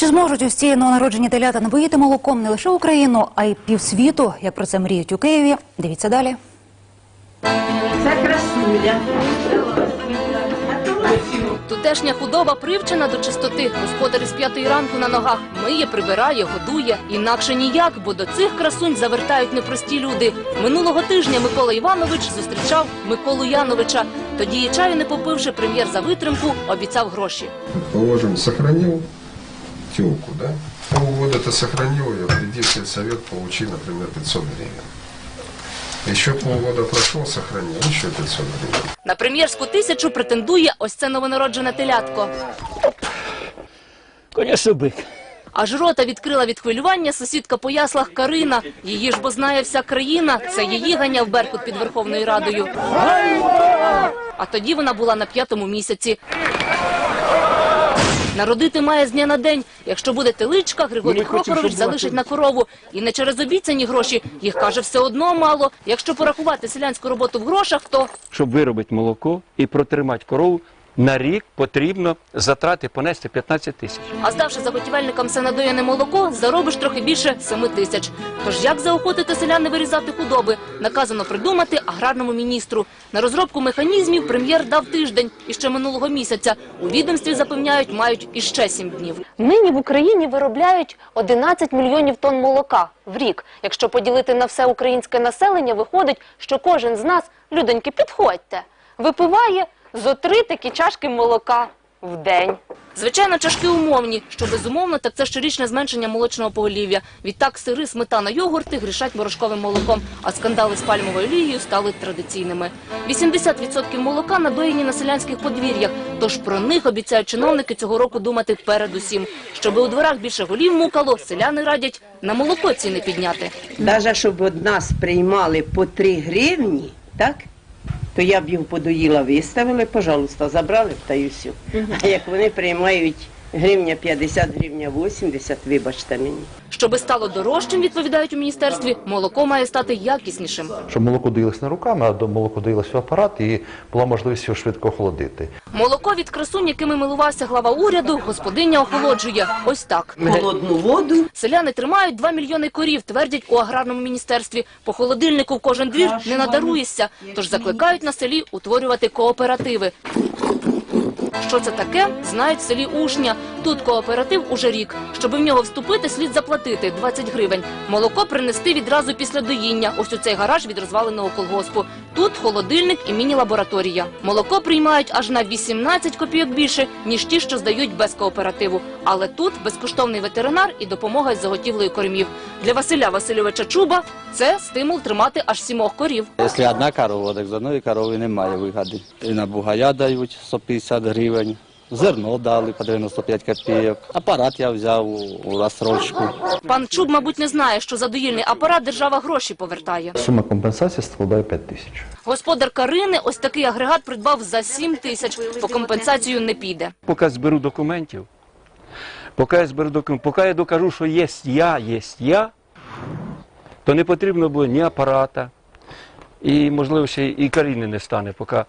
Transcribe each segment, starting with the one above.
Чи зможуть ось ці новонароджені телята напоїти молоком не лише Україну, а й півсвіту, як про це мріють у Києві? Дивіться далі. Це красуля. Тутешня худоба привчена до чистоти. Господар із п'ятої ранку на ногах миє, прибирає, годує. Інакше ніяк, бо до цих красунь завертають непрості люди. Минулого тижня Микола Іванович зустрічав Миколу Яновича. Тоді і чаю не попивши, прем'єр за витримку обіцяв гроші. Положим, сохранил телку, да? Полгода ты сохранил ее, приди в сельсовет, получи, например, 500 гривен. Еще полгода прошел, сохранил, еще 500 гривен. На прем'єрську тисячу претендує ось це новонароджене телятко. Конечно, бик. Аж рота відкрила від хвилювання сусідка по яслах Карина. Її ж бо знає вся країна. Це її ганяв Беркут під Верховною Радою. А тоді вона була на п'ятому місяці. Народити має з дня на день. Якщо буде теличка, Григорій Ми Прохорович залишить на корову. І не через обіцяні гроші. Їх, каже, все одно мало. Якщо порахувати селянську роботу в грошах, то Щоб виробити молоко і протримати корову, на рік потрібно затрати понести 15 тисяч. А здавши заготівельникам все надоєне молоко, заробиш трохи більше 7 тисяч. Тож як заохотити селян не вирізати худоби? Наказано придумати аграрному міністру. На розробку механізмів прем'єр дав тиждень. І ще минулого місяця. У відомстві запевняють, мають іще 7 днів. Нині в Україні виробляють 11 мільйонів тонн молока в рік. Якщо поділити на все українське населення, виходить, що кожен з нас, людоньки, підходьте, випиває зо три такі чашки молока в день. Звичайно, чашки умовні, що безумовно, так це щорічне зменшення молочного поголів'я. Відтак сири, сметана, йогурти грішать морошковим молоком, а скандали з пальмовою олією стали традиційними. 80% молока надоєні на селянських подвір'ях, тож про них обіцяють чиновники цього року думати передусім. Щоби у дворах більше голів мукало, селяни радять на молоко ціни підняти. Навіть щоб од нас приймали по 3 гривні, так? То я б їх подоїла, виставили, пожалуйста, забрали б та й усю. А як вони приймають гривня 50, гривня 80, вибачте мені. Щоби стало дорожчим, відповідають у міністерстві, молоко має стати якіснішим. щоб молоко доїлось не руками, а до молоко доїлось в апарат і була можливість його швидко охолодити. Молоко від красунь, якими милувався глава уряду, господиня охолоджує. Ось так. Холодну воду. Селяни тримають 2 мільйони корів, твердять у аграрному міністерстві. По холодильнику в кожен двір не надаруєшся, тож закликають на селі утворювати кооперативи. Що це таке, знають в селі Ушня. Тут кооператив уже рік. Щоби в нього вступити, слід заплатити 20 гривень. Молоко принести відразу після доїння. Ось у цей гараж від розваленого колгоспу. Тут холодильник і міні-лабораторія. Молоко приймають аж на 18 копійок більше, ніж ті, що здають без кооперативу. Але тут безкоштовний ветеринар і допомога з заготівлею кормів. Для Василя Васильовича Чуба це стимул тримати аж сімох корів. Якщо одна корова, так з одної корови немає вигоди. І на бугая дають 150 гривень, зерно дали по 95 копійок. Апарат я взяв у, розсрочку. Пан Чуб, мабуть, не знає, що за доїльний апарат держава гроші повертає. Сума компенсації складає 5 тисяч. Господар Карини ось такий агрегат придбав за 7 тисяч. По компенсацію не піде. Поки зберу документів, поки я зберу документів, поки я докажу, що є я, є я, то не потрібно було ні апарата, і, можливо, ще і каріни не стане, поки,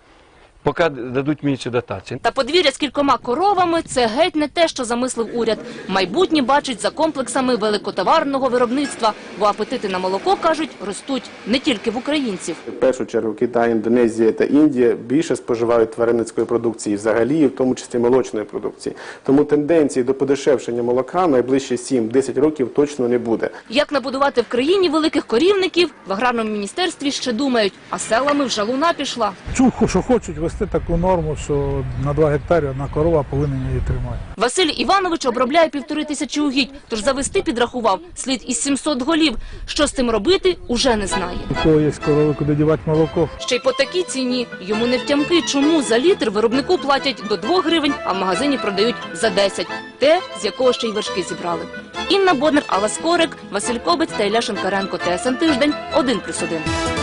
поки дадуть мені цю дотацію. Та подвір'я з кількома коровами – це геть не те, що замислив уряд. Майбутнє бачить за комплексами великотоварного виробництва, бо апетити на молоко, кажуть, ростуть не тільки в українців. В першу чергу Китай, Індонезія та Індія більше споживають тваринницької продукції взагалі, і в тому числі молочної продукції. Тому тенденції до подешевшення молока найближчі 7-10 років точно не буде. Як набудувати в країні великих корівників, в аграрному міністерстві ще думають, а селами вже луна пішла. Чуху, що хочуть вести таку норму, що на 2 гектарі одна корова повинна її тримати. Василь Іванович обробляє півтори тисячі угідь, тож завести підрахував слід із 700 голів. Що з цим робити, уже не знає. У кого є корови, куди дівати молоко. Ще й по такій ціні йому не втямки, чому за літр виробнику платять до 2 гривень, а в магазині продають за 10. Те, з якого ще й вершки зібрали. Інна Боднер, Алла Скорик, Василь Кобець та Ілля Шинкаренко. ТСН Тиждень. 1+,1.